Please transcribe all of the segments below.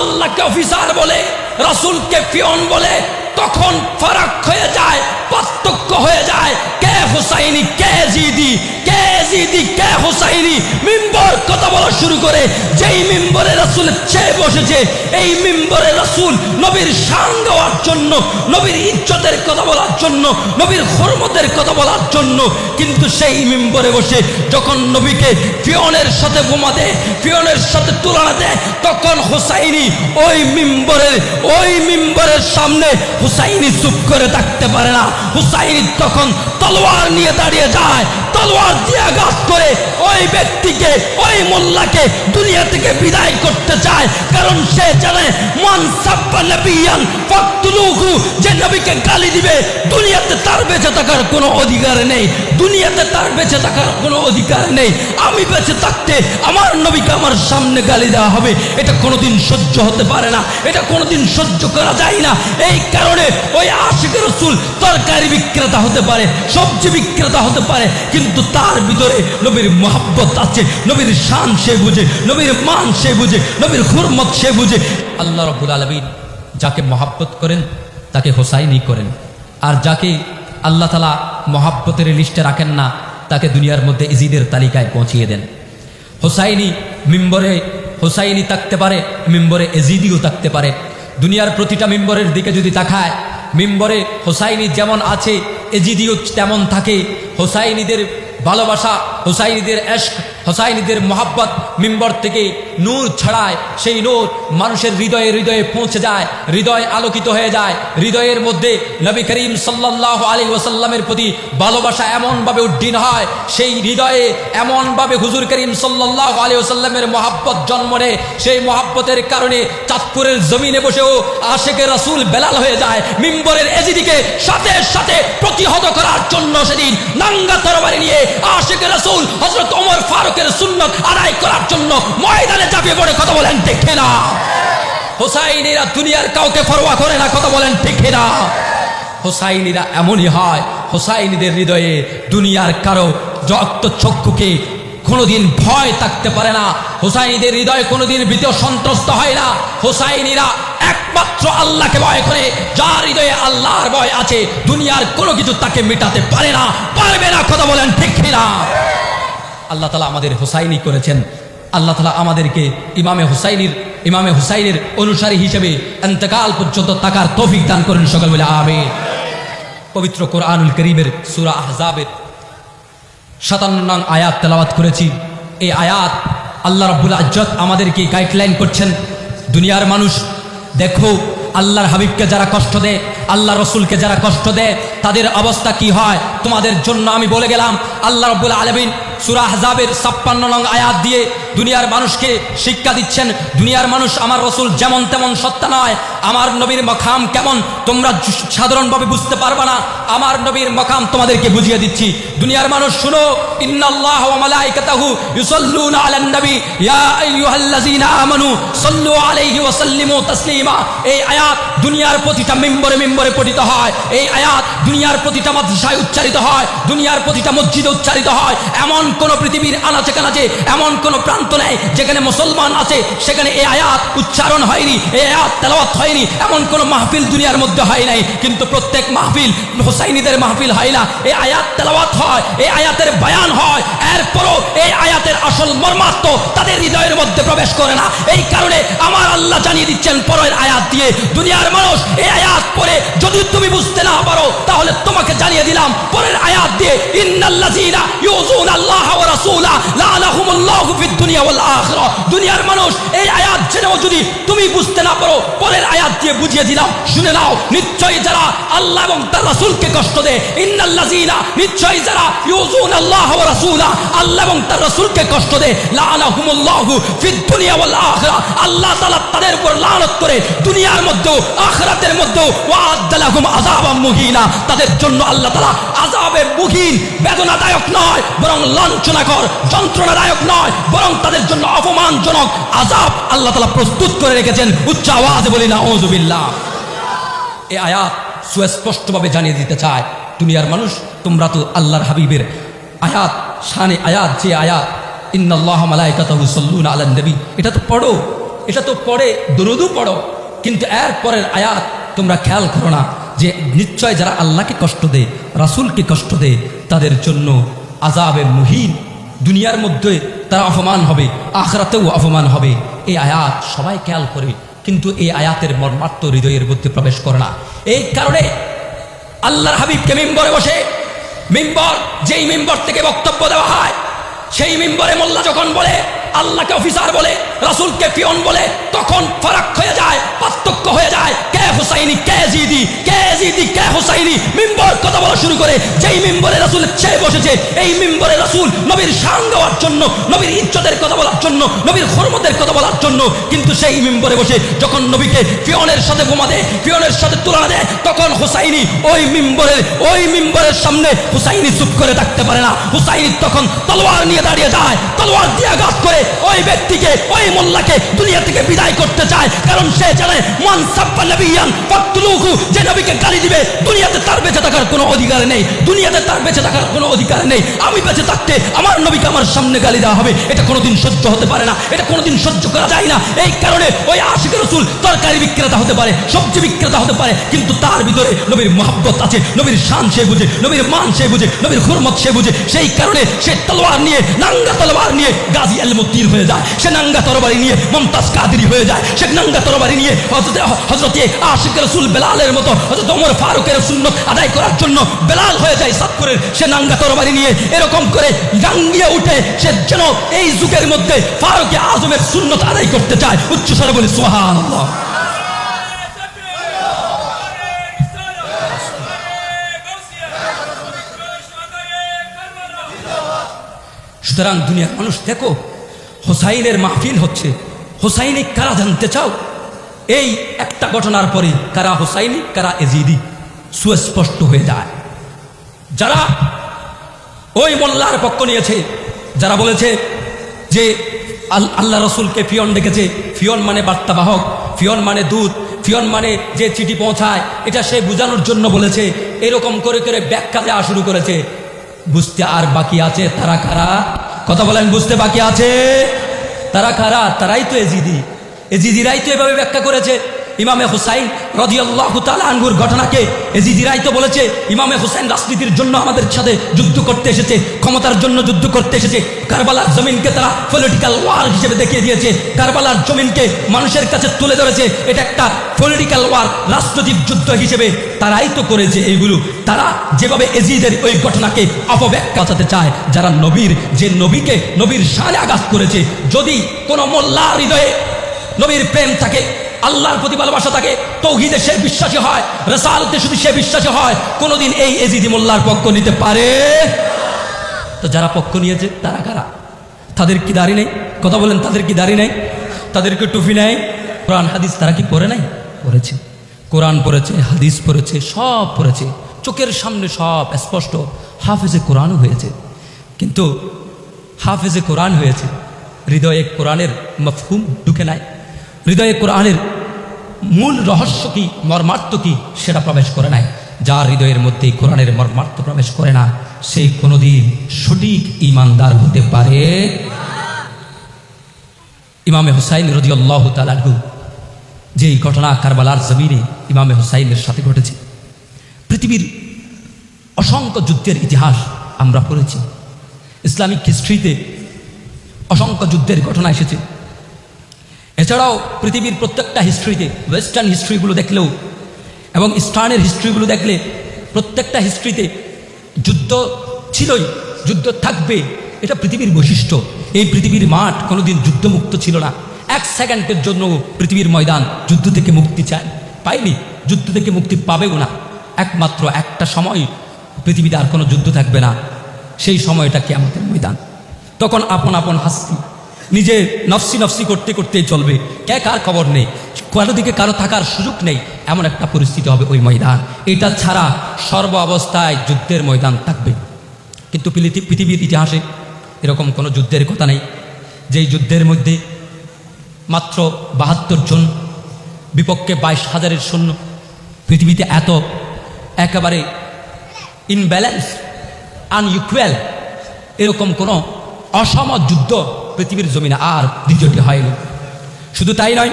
আল্লাহকে অফিসার বলে রসুলকে পিয়ন বলে তখন ফারাক হয়ে যায়। পার্থক্য হয়ে যায়। কে হুসাইনি, কে জিদি কে জিদি, কে হুসাইনি। মিম্বর কথা বলা শুরু করে, যেই মিম্বরে রাসুল চেয়ে বসেছে, এই মিম্বরে রাসূল নবীর শান দেওয়ার জন্য, নবীর ইজ্জতের কথা বলার জন্য, নবীর হরমতের কথা বলার জন্য, কিন্তু সেই মিম্বরে বসে যখন নবীকে ফিয়নের সাথে বোমা দেয় ফিয়নের সাথে তুলনা দেয়, তখন হুসাইনি ওই মিম্বরের ওই মিম্বরের সামনে হুসাইনি চুপ করে থাকতে পারে না। হুসাইনি তখন তলোয়ার নিয়ে দাঁড়িয়ে যায়। তলোয়ার দিয়ে আঘাত করে ওই ব্যক্তিকে, ওই মোল্লাকে দুনিয়া থেকে বিদায় করতে চায়। কারণ সে জানে, মান সাব্বা যে নবীকে গালি দিবে, দুনিয়াতে তার বেঁচে থাকার কোনো অধিকার নেই। দুনিয়াতে তার বেঁচে থাকার কোনো অধিকার নেই। আমি বেঁচে থাকতে আমার নবীকে আমার সামনে গালি দেওয়া হবে। এটা কোনোদিন সহ্য হতে পারে না। এটা কোনোদিন সহ্য করা যায় না। এই কারণে ওই আশিকের রসুল তরকারি বিক্রেতা হতে পারে, সবজি বিক্রেতা হতে পারে, কিন্তু তার ভিতরে নবীর মহাব্বত আছে, নবীর শান সে বুঝে, নবীর মান সে বুঝে, নবীর হুরমত সে বুঝে। আল্লাহ রবুল আলমিন যাকে মহাব্বত করেন, তাকে হোসাইনি করেন। আর যাকে আল্লাহ তালা মহাব্বতের লিস্টে রাখেন না, তাকে দুনিয়ার মধ্যে ইজিদের তালিকায় পৌঁছিয়ে দেন। হোসাইনি মিম্বরে, হোসাইনি থাকতে পারে, মিম্বরে এজিদিও থাকতে পারে। দুনিয়ার প্রতিটা মিম্বরের দিকে যদি তাকায়, মিম্বরে হোসাইনি যেমন আছে এজিদিও তেমন থাকে। হোসাইনিদের ভালোবাসা হোসাইনিদের এশক, হোসাইনিদের মোহাব্বত মিম্বর থেকে নূর ছড়ায়। সেই নূর মানুষের হৃদয়ে হৃদয়ে পৌঁছে যায়, হৃদয় আলোকিত হয়ে যায়। হৃদয়ের মধ্যে নবী করিম সাল্লাহ আলী ওসাল্লামের প্রতি ভালোবাসা এমনভাবে উড্ডীন হয়, সেই হৃদয়ে এমনভাবে হুজুর করিম সাল্লাহ আলী ওসাল্লামের মহাব্বত জন্ম নেয়। সেই মহাব্বতের কারণে চাঁদপুরের জমিনে বসেও আশেকের রাসুল বেলাল হয়ে যায়। মিম্বরের এজিদিকে সাথে সাথে প্রতিহত করার জন্য সেদিন নাঙ্গা তরবারি নিয়ে আশেকের রাসুল হজরত ওমর ফারুকের সুন্নত আদায় করার জন্য ময়দানে চাপিয়ে পড়ে কথা বলেন দেখে না? হোসাইনিরা দুনিয়ার কাউকে ফরোয়া করে না, কথা বলেন, ঠিক না? হোসাইনিরা এমনই হয়, হোসাইনিদের হৃদয়ে দুনিয়ার কারও রক্ত চক্ষুকে কোনোদিন ভয় থাকতে পারে না, হোসাইনিদের হৃদয়ে কোনোদিন ভীত সন্ত্রস্ত হয় না। হোসাইনিরা একমাত্র আল্লাহকে ভয় করে, যার হৃদয়ে আল্লাহর ভয় আছে, দুনিয়ার কোনো কিছু তাকে মেটাতে পারে না, পারবে না, কথা বলেন, ঠিক না? আল্লাহ তালা আমাদের হোসাইনি করেছেন। আল্লাহ তালা আমাদেরকে ইমামে হুসাইনির, ইমামে হুসাইনের অনুসারী হিসেবে এন্তকাল পর্যন্ত তাকার তৌফিক দান করেন সকল বলে আবে পবিত্র কোরআনুল করিমের সুরা আহজাবের সাতান্ন নং আয়াত তেলাওয়াত করেছি। এই আয়াত আল্লাহ রব্বুল আজ্জত আমাদেরকে গাইডলাইন করছেন, দুনিয়ার মানুষ দেখো, আল্লাহর হাবিবকে যারা কষ্ট দেয় আল্লাহ রসুলকে যারা কষ্ট দেয় তাদের অবস্থা কি হয়? তোমাদের জন্য আমি বলে গেলাম, আল্লাহ রব্বুল আলমিন সুরা ছাপ্পান্ন নং আয়াত দিয়ে দুনিয়ার মানুষকে শিক্ষা দিচ্ছেন, দুনিয়ার মানুষ আমার রসুল যেমন তেমন সত্তা নয়, আমার নবীর মখাম কেমন তোমরা সাধারণভাবে বুঝতে পারবে না, আমার নবীর মখাম তোমাদেরকে বুঝিয়ে দিচ্ছি। দুনিয়ার মানুষ শুনো, ইন্নাল্লাহ নবী এই দুনিয়ার প্রতিটা মেম্বরে মেম্বরে পঠিত হয়, এই আয়াত দুনিয়ার প্রতিটা মাদ্রাসায় উচ্চারিত হয়, দুনিয়ার প্রতিটা মসজিদে উচ্চারিত হয়। এমন কোন পৃথিবীর আনাচে কানাচে, এমন কোন প্রান্ত নেই যেখানে মুসলমান আছে, সেখানে এই আয়াত উচ্চারণ হয়নি, এই আয়াত তেলাওয়াত হয়নি, এমন কোন মাহফিল দুনিয়ার মধ্যে হয় নাই। কিন্তু প্রত্যেক মাহফিল হোসাইনিদের মাহফিল হয় না। এই আয়াত তেলাওয়াত হয়, এই আয়াতের বয়ান হয়, এরপরও এই আয়াতের আসল মর্মার্থ তাদের হৃদয়ের মধ্যে প্রবেশ করে না। এই কারণে আমার আল্লাহ জানিয়ে দিচ্ছেন, পরের আয়াত দিয়ে, দুনিয়ার মানুষ এই আয়াত পড়ে যদি তুমি বুঝতে না পারো, তাহলে তোমাকে জানিয়ে দিলাম, পরের আয়াত দিয়ে, ইন্নাল্লাযীনা ইউযুনা আল্লাহ ওয়া রাসূলা লাআনাহুমুল্লাহু ফিদ দুনিয়া ওয়াল আখিরা দুনিয়ার মানুষ এই আয়াত জেনেও যদি তুমি বুঝতে না পারো, পরের আয়াত দিয়ে বুঝিয়ে দিলাম, শুনে নাও। নিশ্চয়ই যারা আল্লাহ এবং তার রাসূলকে কষ্ট দেয়, ইন্নাল্লাযীনা, নিশ্চয়ই যারা ইউযুনা আল্লাহ ওয়া রাসূলা, আল্লাহ এবং তার রাসূলকে কষ্ট দেয়। লাআনাহুমুল্লাহু ফিদ দুনিয়া ওয়াল আখিরা, আল্লাহ তাআলা তাদের উপর লানত করে দুনিয়ার মধ্যেও, আখিরাতের মধ্যেও ওয়াদালাহুম আযাবাম মুহিনা। তাদের জন্য আল্লাহ তাআলা আযাবে মুহিন, বেদনাদায়ক নয়, বরং লাঞ্ছনাকর, যন্ত্রণাদায়ক নয়, বরং তাদের জন্য অপমানজনক আযাব আল্লাহ তাআলা প্রস্তুত করে রেখেছেন উচ্চ আওয়াজে বলি না ওযুবিল্লাহ এই আয়াত সুস্পষ্টভাবে জানিয়ে দিতে চায়, দুনিয়ার মানুষ তোমরা তো আল্লাহর হাবিবের আয়াত, শানে আয়াত, যে আয়াত নবী। এটা তো পড়ো, এটা তো পড়ে, দরুদও পড়ো, কিন্তু এর পরের আয়াত তোমরা খেয়াল করো না যে নিশ্চয় যারা আল্লাহকে কষ্ট দেয়, রাসূলকে কষ্ট দেয়, তাদের জন্য আজাবে মুহিন। দুনিয়ার মধ্যে তারা অপমান হবে, আখরাতেও অপমান হবে। এই আয়াত সবাই খেয়াল করে, কিন্তু এই আয়াতের মর্মার্থ হৃদয়ের মধ্যে প্রবেশ করে না। এই কারণে আল্লাহর হাবিবকে মেম্বরে বসে, মেম্বর, যেই মেম্বর থেকে বক্তব্য দেওয়া হয়, সেই মেম্বরে মোল্লা যখন বলে, আল্লাহকে অফিসার বলে, রাসুলকে পিয়ন বলে, তখন ফারাক হয়ে যায়, পার্থক্য হয়ে যায়, কে হুসাইনি, কে জিদি সামনে হুসাইনি চুপ করে থাকতে পারে না। হুসাইনি তখন তলোয়ার নিয়ে দাঁড়িয়ে যায়, তলোয়ার দিয়ে আঘাত করে ওই ব্যক্তিকে, ওই মোল্লাকে দুনিয়া থেকে বিদায় করতে চায়, কারণ সে জানে, মান সাব্বা যে নবীকে গালি দিবে, দুনিয়াতে তার বেঁচে থাকার কোনো অধিকার নেই, দুনিয়াতে তার বেঁচে থাকার কোনো অধিকার নেই। আমি বেঁচে থাকতে আমার নবীকে আমার সামনে গালি দেওয়া হবে। এটা কোনোদিন সহ্য হতে পারে না, এটা কোনোদিন সহ্য করা যায় না। এই কারণে ওই আশিক রসুল তরকারি বিক্রেতা হতে পারে, সবজি বিক্রেতা হতে পারে, কিন্তু তার ভিতরে নবীর মহাব্বত আছে, নবীর শান সে বুঝে, নবীর মান সে বুঝে, নবীর হুরমত সে বুঝে। সেই কারণে সে তলোয়ার নিয়ে, নাঙ্গা তলোয়ার নিয়ে গাজী আল হয়ে যায়। সে নাঙ্গা তরবারি নিয়ে মমতাজ কাদিরি হয়ে যায়। সে নাঙ্গা তরবারি নিয়ে হজরতে আশিক রসুল বেলালের মতো ওমর ফারুকের সুন্নত আদায় করার জন্য বেলাল হয়ে যায় সাতপুরের সে নাঙ্গা তরবারি নিয়ে। এরকম করে জাঙ্গিয়ে উঠে সে যেন এই যুগের মধ্যে ফারুকে আজমের আদায় করতে চায়। বলি সোহান সুতরাং দুনিয়ার মানুষ, দেখো, হোসাইনের মাহফিল হচ্ছে। হোসাইনি কারা জানতে চাও? এই একটা ঘটনার পরে কারা হোসাইনি, কারা এজিদি, সুস্পষ্ট হয়ে যায়। যারা ওই মোল্লার পক্ষ নিয়েছে, যারা বলেছে যে আল- আল্লাহ রসুলকে ফিয়ন ডেকেছে, ফিয়ন মানে বার্তাবাহক, ফিয়ন মানে দূত, ফিয়ন মানে যে চিঠি পৌঁছায়, এটা সে বোঝানোর জন্য বলেছে, এরকম করে করে ব্যাখ্যা দেওয়া শুরু করেছে। বুঝতে আর বাকি আছে তারা কারা? কথা বলেন, বুঝতে বাকি আছে? তারা কারা? তারাই তো এজিদি। এজিদিরাই তো এভাবে ব্যাখ্যা করেছে। ইমামে হুসাইন রদিয়াল্লাহ আনহুর ঘটনাকে এজিদিরাই তো বলেছে, ইমামে হুসাইন রাজনীতির জন্য আমাদের সাথে যুদ্ধ করতে এসেছে, ক্ষমতার জন্য যুদ্ধ করতে এসেছে। কারবালার জমিনকে তারা পলিটিক্যাল ওয়ার হিসেবে দেখিয়ে দিয়েছে। কারবালার জমিনকে মানুষের কাছে তুলে ধরেছে। এটা একটা পলিটিক্যাল ওয়ার রাজনৈতিক যুদ্ধ হিসেবে তারাই তো করেছে এইগুলো তারা যেভাবে এজিদের ওই ঘটনাকে অপব্যাখ্যা চাতে চায়, যারা নবীর, যে নবীকে নবীর সালে আঘাত করেছে। যদি কোনো মোল্লা হৃদয়ে নবীর প্রেম থাকে, আল্লাহর প্রতি ভালোবাসা থাকে, তৌহিদে সে বিশ্বাসী হয়, রেসালতে শুধু সে বিশ্বাসী হয়, কোনোদিন এই এজিদি মোল্লার পক্ষ নিতে পারে? তো যারা পক্ষ নিয়েছে, তারা কারা? তাদের কি দাড়ি নেই? কথা বলেন, তাদের কি দাড়ি নেই? তাদেরকে টুপি নেই? কোরআন, হাদিস তারা কি পড়ে নাই? পড়েছে। কোরআন পড়েছে, হাদিস পড়েছে, সব পড়েছে। চোখের সামনে সব স্পষ্ট। হাফেজে কোরআনও হয়েছে। কিন্তু হাফেজে কোরআন হয়েছে। হৃদয়ে কোরআনের মফহুম ঢুকে নাই। হৃদয়ে কোরআনের মূল রহস্য কি, মর্মার্থ কি, সেটা প্রবেশ করে নাই। যার হৃদয়ের মধ্যে কোরআনের মর্মার্থ প্রবেশ করে না সেই কোনোদিন সঠিক ইমানদার হতে পারে। ইমামে হুসাইন রদিয়াল্লাহ তালাহু যে এই ঘটনা কারবালার জমিনে ইমামে হুসাইনের সাথে ঘটেছে, পৃথিবীর অসংখ্য যুদ্ধের ইতিহাস আমরা পড়েছি। ইসলামিক হিস্ট্রিতে অসংখ্য যুদ্ধের ঘটনা এসেছে। এছাড়াও পৃথিবীর প্রত্যেকটা হিস্ট্রিতে ওয়েস্টার্ন হিস্ট্রিগুলো দেখলেও এবং ইস্টার্নের হিস্ট্রিগুলো দেখলে প্রত্যেকটা হিস্ট্রিতে যুদ্ধ ছিলই, যুদ্ধ থাকবে, এটা পৃথিবীর বৈশিষ্ট্য। এই পৃথিবীর মাঠ কোনোদিন যুদ্ধমুক্ত ছিল না। এক সেকেন্ডের জন্য পৃথিবীর ময়দান যুদ্ধ থেকে মুক্তি চায়। পাইনি, যুদ্ধ থেকে মুক্তি পাবেও না। একমাত্র একটা সময়, পৃথিবীতে আর কোনো যুদ্ধ থাকবে না। সেই সময়টা কি আমাদের ময়দান? তখন আপন আপন হাসি নিজে নফসি নফসি করতে করতে চলবে। কে কার খবর নেই? কারও দিকে কারও থাকার সুযোগ নেই। এমন একটা পরিস্থিতি হবে ওই ময়দান। এটা ছাড়া সর্ব অবস্থায় যুদ্ধের ময়দান থাকবে। কিন্তু পৃথিবীর ইতিহাসে এরকম কোনো যুদ্ধের কথা নেই। যেই যুদ্ধের মধ্যে মাত্র বাহাত্তর জন, বিপক্ষে বাইশ হাজারের সৈন্য, পৃথিবীতে এত একেবারে ইনব্যালেন্স, আনইকুয়াল, এরকম কোনো অসম যুদ্ধ পৃথিবীর জমিনে আর দ্বিতীয়টি হয়নি শুধু তাই নয়,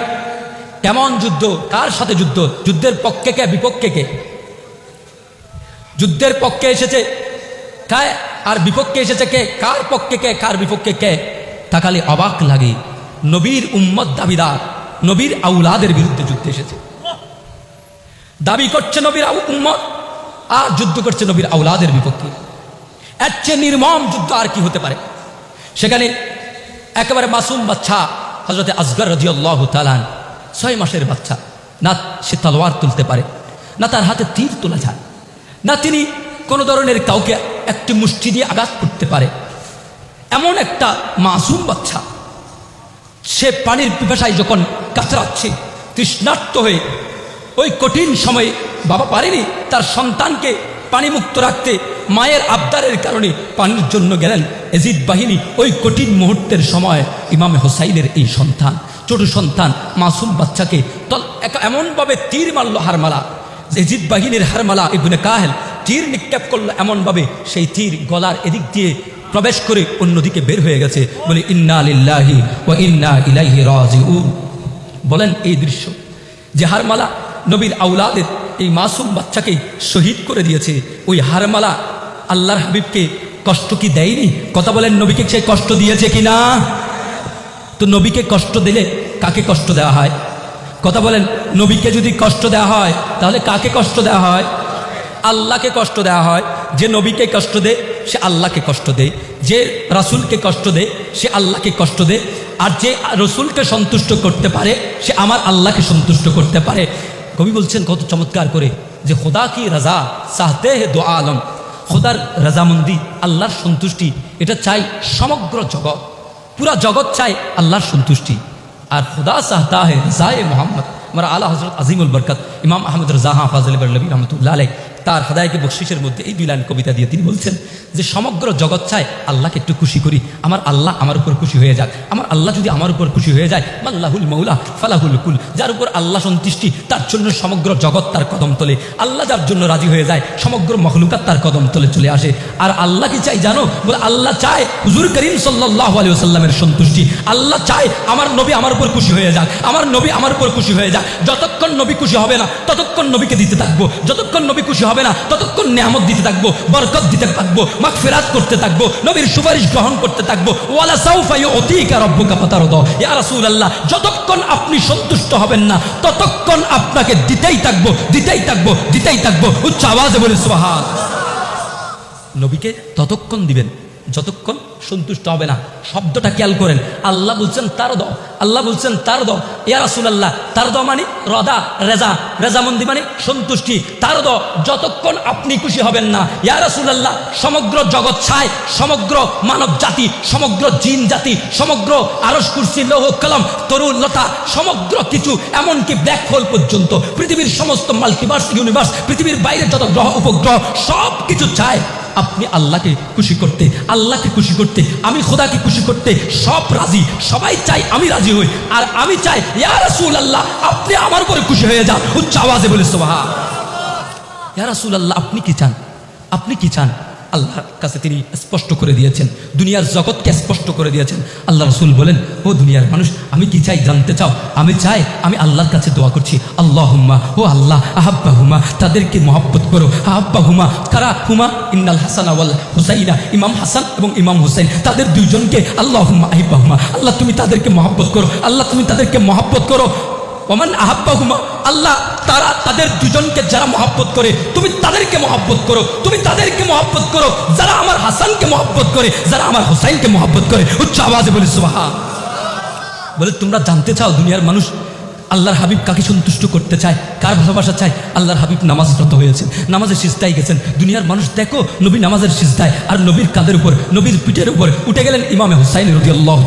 কেমন যুদ্ধ, কার সাথে যুদ্ধ? যুদ্ধের পক্ষে কে, বিপক্ষে কে? যুদ্ধের পক্ষে এসেছে কায় আর বিপক্ষে এসেছে কে? কার পক্ষে কে, কার বিপক্ষে কে? তাকালে অবাক লাগে। নবীর উম্মত দাবিদার, নবীর আউলাদের বিরুদ্ধে যুদ্ধে এসেছে। দাবি করছে নবীর উম্মত, আর যুদ্ধ করছে নবীর আউলাদের বিপক্ষে। এর চেয়ে নির্মম যুদ্ধ আর কি হতে পারে? সেখানে একেবারে মাসুম বাচ্চা হজরতে আসগর রাজিয়াল্লাহ তালান ছয় মাসের বাচ্চা। না, সে তলোয়ার তুলতে পারে, না তার হাতে তীর তোলা যায়, না তিনি কোনো ধরনের কাউকে একটি মুষ্টি দিয়ে আঘাত করতে পারে। এমন একটা মাসুম বাচ্চা, সে পানির পিপাসায় যখন কাতরাচ্ছে, তৃষ্ণার্ত হয়ে ওই কঠিন সময়ে বাবা পারেনি, তার সন্তানকে পানিমুক্ত রাখতে মায়ের আবদারের কারণে পানির জন্য গেলেন এজিদ বাহিনী ওই কঠিন মুহূর্তের সময় ইমামে হোসাইনের এই সন্তান, ছোট সন্তান, মাসুম বাচ্চাকে তল এমনভাবে তীর মারল হারমালা। এজিদ বাহিনীর হারমালা ইবনে কাহেল তীর নিক্ষেপ করল এমনভাবে সেই তীর গলার এদিক দিয়ে প্রবেশ করে অন্যদিকে বের হয়ে গেছে। বলে, ইন্না লিল্লাহি ও ইন্না ইলাইহি রাজিউন। বলেন এই দৃশ্য যে হারমালা নবীর আউলাদের এই মাসুম বাচ্চাকে শহীদ করে দিয়েছে। ওই হারমালা আল্লাহর হাবিবকে কষ্ট কি দেয়নি? কথা বলেন, নবীকে সে কষ্ট দিয়েছে কি না তো নবীকে কষ্ট দিলে কাকে কষ্ট দেওয়া হয়? কথা বলেন, নবীকে যদি কষ্ট দেওয়া হয়, তাহলে কাকে কষ্ট দেওয়া হয়? আল্লাহকে কষ্ট দেওয়া হয়। যে নবীকে কষ্ট দেয় সে আল্লাহকে কষ্ট দেয় যে রাসূলকে কষ্ট দেয় সে আল্লাহকে কষ্ট দেয় আর যে রসুলকে সন্তুষ্ট করতে পারে, সে আমার আল্লাহকে সন্তুষ্ট করতে পারে। কবি বলছেন, কত চমৎকার করে যে, খোদা কি রাজা? সাহতে হে দো আলম। খোদার রাজামন্দি, আল্লাহর সন্তুষ্টি, এটা চাই সমগ্র জগৎ। পুরা জগৎ চাই আল্লাহর সন্তুষ্টি। আর খোদা সাহতা হে রাজায় মোহাম্মদ। আমার আল্লাহ হজরত আজিমুল বরকত, ইমাম আহমদ রাজা হাফাজ আলী রহমতুল্লাহ তার হদায়কে বকশিসের মধ্যে এই দুই লাইন কবিতা দিয়ে তিনি বলছেন যে, সমগ্র জগৎ চায় আল্লাহকে একটু খুশি করি। আমার আল্লাহ আমার উপর খুশি হয়ে যাক। আমার আল্লাহ যদি আমার উপর খুশি হয়ে যায়, মাল্লাহুল মৌলা ফালাহুল কুল, যার উপর আল্লাহ সন্তুষ্টি, তার জন্য সমগ্র জগৎ তার কদম তোলে। আল্লাহ যার জন্য রাজি হয়ে যায়, সমগ্র মখলুকাত তার কদম তোলে চলে আসে। আর আল্লাহ কি চাই জানো? বলে, আল্লাহ চায় হুজুর করিম সাল্লাহ আলী সাল্লামের সন্তুষ্টি। আল্লাহ চায় আমার নবী আমার উপর খুশি হয়ে যাক। আমার নবী আমার উপর খুশি হয়ে যাক। যতক্ষণ নবী খুশি হবে না, ততক্ষণ নবীকে দিতে থাকব। যতক্ষণ নবী খুশি হবে না, ততক্ষণ নেহামত দিতে থাকব, বরকত দিতে থাকব মাগ ফেরাত করতে থাকব, নবীর সুপারিশ গ্রহণ করতে থাকব। ওয়ালা সাউফাই অতিকা রব্বুকা পাতারদ ইয়া রাসূলুল্লাহ, যতক্ষণ আপনি সন্তুষ্ট হবেন না, ততক্ষণ আপনাকে দিতেই থাকব দিতেই থাকব দিতেই থাকব। উচ্চ আওয়াজে বলে সুবহান। নবীকে ততক্ষণ দিবেন, যতক্ষণ সন্তুষ্ট হবে না। শব্দটা খেয়াল করেন। আল্লাহ বলছেন, তার দ আল্লাহ বলছেন, তার দ ইয়া রাসূলুল্লাহ, তার দ মানে রদা, রেজা। রেজামন্দি মানে সন্তুষ্টি। তার দ যতক্ষণ আপনি খুশি হবেন না, ইয়া রাসূলুল্লাহ, সমগ্র জগৎ ছায়, সমগ্র মানব জাতি, সমগ্র জিন জাতি, সমগ্র আরস কুরসি, লৌহ কলম, তরুণ লতা, সমগ্র কিছু, এমনকি ব্ল্যাক হোল পর্যন্ত, পৃথিবীর সমস্ত মাল্টিভার্স ইউনিভার্স পৃথিবীর বাইরে যত গ্রহ, উপগ্রহ সব কিছু চায় আপনি আল্লাহকে খুশি করতে, আল্লাহকে খুশি করতে আমি খোদাকে খুশি করতে সব রাজি। সবাই চাই আমি রাজি হই। আর আমি চাই, ইয়া রাসুল আল্লাহ আপনি আমার উপরে খুশি হয়ে যান। উচ্চ আওয়াজে বলে সোহা ইয়া আপনি কি চান? আপনি কি চান? আল্লাহর কাছে তিনি স্পষ্ট করে দিয়েছেন। দুনিয়ার জগৎকে স্পষ্ট করে দিয়েছেন। আল্লাহ রসুল বলেন, ও দুনিয়ার মানুষ, আমি কি চাই জানতে চাও? আমি চাই, আমি আল্লাহর কাছে দোয়া করছি। আল্লাহ হুম্মা ও আল্লাহ আহাব্বা হুমা তাদেরকে মহব্বত করো। আহাব্বা হুমা কারা? হুমা, ইন্নাল হাসান আওয়াল হুসাইনা। ইমাম হাসান এবং ইমাম হুসাইন, তাদের দুইজনকে আল্লাহ হুম্মা আহিব্বা হুমা আল্লাহ তুমি তাদেরকে মহব্বত করো। আল্লাহ তুমি তাদেরকে মহব্বত করো। ওমান আহাব্বাহুমা, আল্লাহ তারা তাদের দুজনকে যারা মহাব্বত করে, তুমি তাদেরকে মহাব্বত করো, তুমি তাদেরকে মহাব্বত করো, যারা আমার হাসানকে মহাব্বত করে, যারা আমার হোসাইনকে মহাব্বত করে। উচ্চ আওয়াজে বলে সুবাহা বলে, তোমরা জানতে চাও দুনিয়ার মানুষ আল্লাহর হাবিব কাকে সন্তুষ্ট করতে চায়? কার ভালোবাসা চায়? আল্লাহর হাবিব নামাজরত হয়েছেন। নামাজের সিজদায় গেছেন। দুনিয়ার মানুষ দেখো, নবী নামাজের সিজদায়। আর নবীর কাদের উপর? নবীর পিঠের উপর। উঠে গেলেন ইমামে হুসাইন রদি আল্লাহ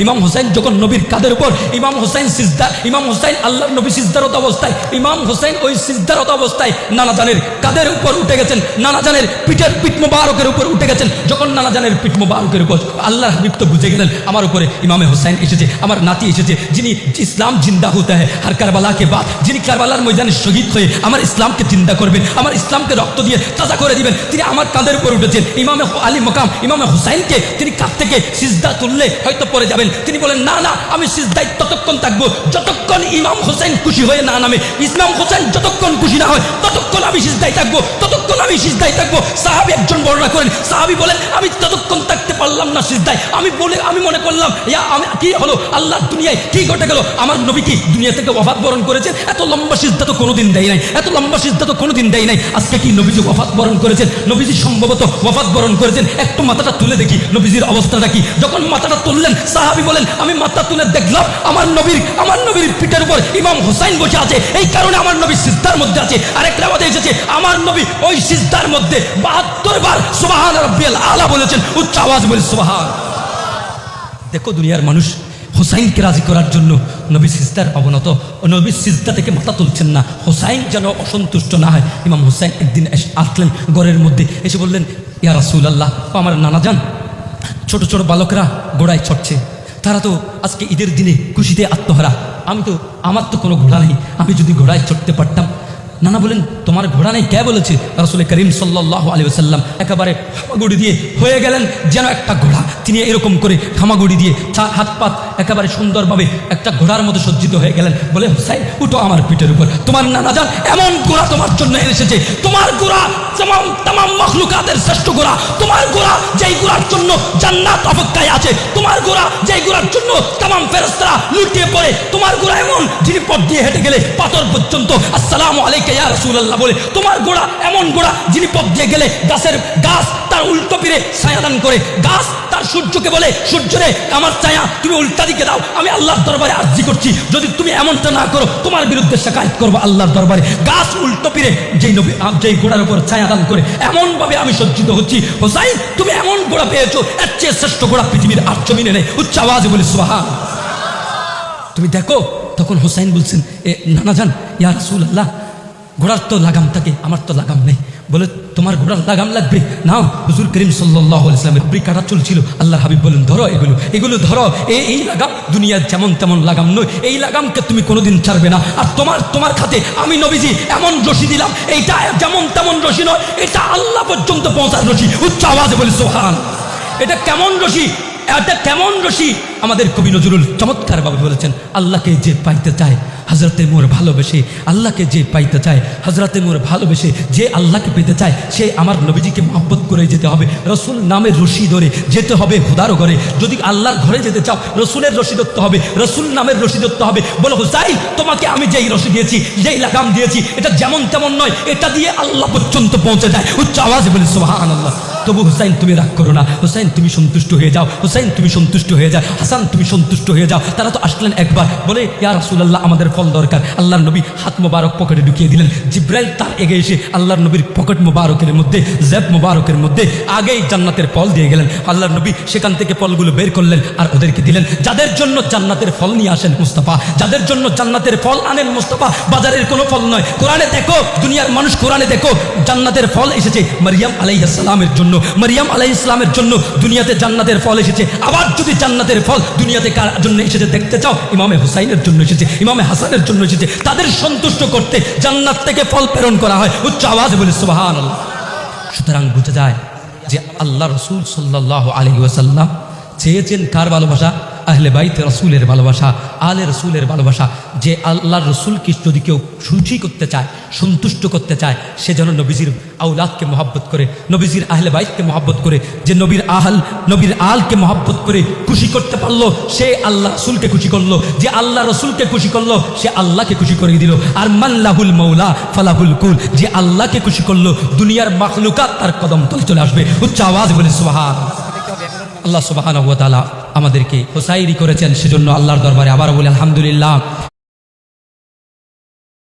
ইমাম হুসাইন যখন নবীর কাদের উপর? ইমাম হুসাইন সিজদা, ইমাম হুসাইন আল্লাহর নবী সিজদারত অবস্থায়। ইমাম হুসাইন ওই সিজদারত অবস্থায় নানা জানের কাদের উপর উঠে গেছেন? নানা জানের পিঠের পিঠ মোবারকের উপর উঠে গেছেন। যখন নানা জানের পিঠ মোবারকের উপর আল্লাহর হাবিব তো বুঝে গেলেন, আমার উপরে ইমামে হুসাইন এসেছে, আমার নাতি এসেছে, যিনি ইসলাম জিন্দা হতে है हर करबला के बाद যিনি কারবালার ময়দানে শহীদ হয়ে আমার ইসলামকে চিন্তা করবেন আমার ইসলামকে রক্ত দিয়ে তাজা করে দিবেন তিনি আমার কাঁধের উপর উঠেছেন ইমামে আলী মকাম ইমামে হুসাইনকে তিনি কাঁধ থেকে সিজদা তুললে হয়তো পরে যাবেন তিনি বলেন না না আমি সিজদায় ততক্ষণ থাকবো যতক্ষণ ইমাম হোসেন খুশি হয়ে না নামে ইসলাম হোসেন যতক্ষণ খুশি না হয় ততক্ষণ আমি সিজদায় থাকবো ততক্ষণ আমি সিজদায় থাকবো সাহাবি একজন বর্ণনা করেন সাহাবি বলেন আমি ততক্ষণ থাকতে পারলাম না সিজদায় আমি বলে আমি মনে করলাম ইয়া আমি কি হলো আল্লাহ দুনিয়ায় কি ঘটে গেল আমার নবী কি দুনিয়া থেকে ওফাত বরণ করেছেন এত লম্বা সিজদা তো কোনোদিন দেয় নাই। এত লম্বা সিজদা তো কোনোদিন দেয় নাই। আজকে কি নবীজি ওফাত বরণ করেছেন? নবীজি সম্ভবত ওফাত বরণ করেছেন। একটু মাথাটা তুলে দেখি নবীজির অবস্থাটা কি। যখন মাথাটা তুললেন, সাহাবি বলেন, আমি মাথা তুলে দেখলাম, আমার নবীর আমার নবীর পিঠের উপর ইমাম হোসাইন বসে আছে। এই কারণে আমার নবী সিজদার মধ্যে আছে। আরেক রাবাতে এসেছে, আমার নবী ওই সিজদার মধ্যে বাহাত্তর বার সুবাহান রব্বিয়াল আলা বলেছেন। উচ্চ আওয়াজ বলে, সুবাহান। দেখো দুনিয়ার মানুষ হোসাইনকে রাজি করার জন্য নবী সিজদার অবনত নবী সিজদা থেকে মাথা তুলছেন না। হোসাইন যেন অসন্তুষ্ট না হয়। ইমাম হোসাইন একদিন আসলেন ঘরের মধ্যে। এসে বললেন, ইয়া রাসুল আল্লাহ আমার নানা যান ছোট ছোট বালকরা গোড়ায় ছড়ছে তারা তো আজকে ঈদের দিনে খুশিতে আত্মহারা। আমি তো, আমার তো কোনো ঘোড়া নেই। আমি যদি ঘোড়ায় চড়তে পারতাম। নানা বলেন তোমার ঘোড়া নেই? কে বলেছে? রাসুল করিম সাল্লাহ আলী সাল্লাম একেবারে হামাগুড়ি দিয়ে হয়ে গেলেন যেন একটা ঘোড়া। তিনি এরকম করে হামাগুড়ি দিয়ে হাত পাত একেবারে সুন্দরভাবে একটা ঘোড়ার মতো সজ্জিত হয়ে গেলেন। বলে, হুসাইন, উঠো আমার পিঠের উপর। তোমার নানা যান এমন ঘোড়া তোমার জন্য এসেছে। তোমার ঘোড়া তাম তাম মখলুকাতের শ্রেষ্ঠ ঘোড়া। তোমার ঘোড়া যেই ঘোড়ার জন্য জান্নাত অপেক্ষায় আছে, তোমার ঘোড়া যেই ঘোড়ার জন্য তাম ফেরস্তারা লুটিয়ে পড়ে, তোমার ঘোড়া এমন যিনি পথ দিয়ে হেঁটে গেলে পাথর পর্যন্ত, আসসালামু আলাইকা ইয়া রাসূলুল্লাহ, বলে, তোমার ঘোড়া এমন ঘোড়া যিনি পথ দিয়ে গেলে গাছের গাছ তার উল্টো পিড়ে ছায়াদান করে। গাছ তার সূর্যকে বলে, সূর্যরে, আমার ছায়া, তুমি উল্টা দিকে দাও। আমি আল্লাহর দরবারে আর্জি করছি। যদি তুমি এমনটা না করো, তোমার বিরুদ্ধে শেখায়ত করব আল্লাহর দরবারে। গাছ উল্টো পিড়ে যেই নবী যেই ঘোড়ার উপর ছায়া দান করে এমন ভাবে আমি সজ্জিত হচ্ছি। হোসাইন, তুমি এমন ঘোড়া পেয়েছ, এর চেয়ে শ্রেষ্ঠ ঘোড়া পৃথিবীর আর জমিনে নেই। উচ্চ আওয়াজে বলি, সুবাহান। তুমি দেখো, তখন হোসাইন বলছেন, এ, নানা যান ইয়া রাসুল আল্লাহ ঘোড়ার তো লাগাম থাকে, আমার তো লাগাম নেই। বলে, তোমার ঘোড়ার লাগাম লাগবে? নাও হুজুর করিম সাল্লাহ ইসলামের ব্রি কাটা চলছিল। আল্লাহ হাবিব বলেন, ধরো এগুলো এগুলো ধরো। এই এই লাগাম দুনিয়ার যেমন তেমন লাগাম নয়। এই লাগামকে তুমি কোনোদিন ছাড়বে না। আর তোমার তোমার খাতে আমি নবীজি এমন রশি দিলাম, এইটা যেমন তেমন রশি নয়, এটা আল্লাহ পর্যন্ত পৌঁছার রশি। উচ্চ আওয়াজে বলি সোহান এটা কেমন রশি? এটা কেমন রশি? আমাদের কবি নজরুল চমৎকারভাবে বলেছেন, আল্লাহকে যে পাইতে চায় হজরতে মোর ভালোবেসে, আল্লাহকে যে পাইতে চায় হজরতে মোর ভালোবেসে, যে আল্লাহকে পেতে চায়, সে আমার নবীজিকে মহব্বত করে যেতে হবে। রসুল নামের রশি ধরে যেতে হবে হুদারও ঘরে। যদি আল্লাহর ঘরে যেতে চাও, রসুলের রশি ধরতে হবে, রসুল নামের রশি ধরতে হবে। বলো, হুসাইন, তোমাকে আমি যেই রশি দিয়েছি, যেই লাগাম দিয়েছি, এটা যেমন তেমন নয়, এটা দিয়ে আল্লাহ পর্যন্ত পৌঁছে যায়। উচ্চ আওয়াজে বলে সোহান আল্লাহ তবু হুসাইন, তুমি রাগ করো না। হুসাইন, তুমি সন্তুষ্ট হয়ে যাও। হুসাইন, তুমি সন্তুষ্ট হয়ে যাও। হাসান, তুমি সন্তুষ্ট হয়ে যাও। তারা তো আসলেন একবার। বলে, ইয়া রাসূলুল্লাহ, আমাদের ফল দরকার। আল্লাহর নবী হাত মোবারক পকেটে ঢুকিয়ে দিলেন। জিব্রাইল তার এগে এসে আল্লাহর নবীর পকেট মোবারকের মধ্যে, জেব মোবারকের মধ্যে আগেই জান্নাতের ফল দিয়ে গেলেন। আল্লাহর নবী সেখান থেকে ফলগুলো বের করলেন আর ওদেরকে দিলেন। যাদের জন্য জান্নাতের ফল নিয়ে আসেন মুস্তাফা, যাদের জন্য জান্নাতের ফল আনেন মুস্তাফা, বাজারের কোনো ফল নয়। কোরআনে দেখো, দুনিয়ার মানুষ কোরআনে দেখো, জান্নাতের ফল এসেছে মারিয়াম আলাইহিস সালামের জন্য, মারিয়াম আলাই ইসলামের জন্য দুনিয়াতে জান্নাতের ফল এসেছে। আবার যদি জান্নাতের ফল দুনিয়াতে কার জন্য এসেছে দেখতে চাও, ইমামে হুসাইনের জন্য এসেছে, ইমামে হাসানের জন্য এসেছে। তাদের সন্তুষ্ট করতে জান্নাত থেকে ফল প্রেরণ করা হয়, উচ্চ আওয়াজ বলে সোহান সুতরাং বুঝে যায় যে আল্লাহ রসুল সাল্লাহ আলী চেয়েছেন কার ভালোবাসা? আহলে বাইতে রসুলের ভালোবাসা, আলে রসুলের ভালোবাসা, যে আল্লাহর রসুলকে যদি কেউ সুচি করতে চায়, সন্তুষ্ট করতে চায়, সে যেন নবীজির আউলাদকে মহাব্বত করে, নবীজির আহলে বাইতকে মহাব্বত করে, যে নবীর আহল, নবীর আলকে মহাব্বত করে খুশি করতে পারল, সে আল্লাহ রসুলকে খুশি করল, যে আল্লাহ রসুলকে খুশি করল, সে আল্লাহকে খুশি করে দিল। আর মাল্লাহুল মৌলা ফালাহুল কুল, যে আল্লাহকে খুশি করল, দুনিয়ার মাখলুকাত তার কদম তলে চলে আসবে। উচ্চ আওয়াজ বলে সুবাহান। আল্লাহ সুবাহান আমাদেরকে হোসাইরি করেছেন সেজন্য আল্লাহর দরবারে আবারও বলি আলহামদুলিল্লাহ।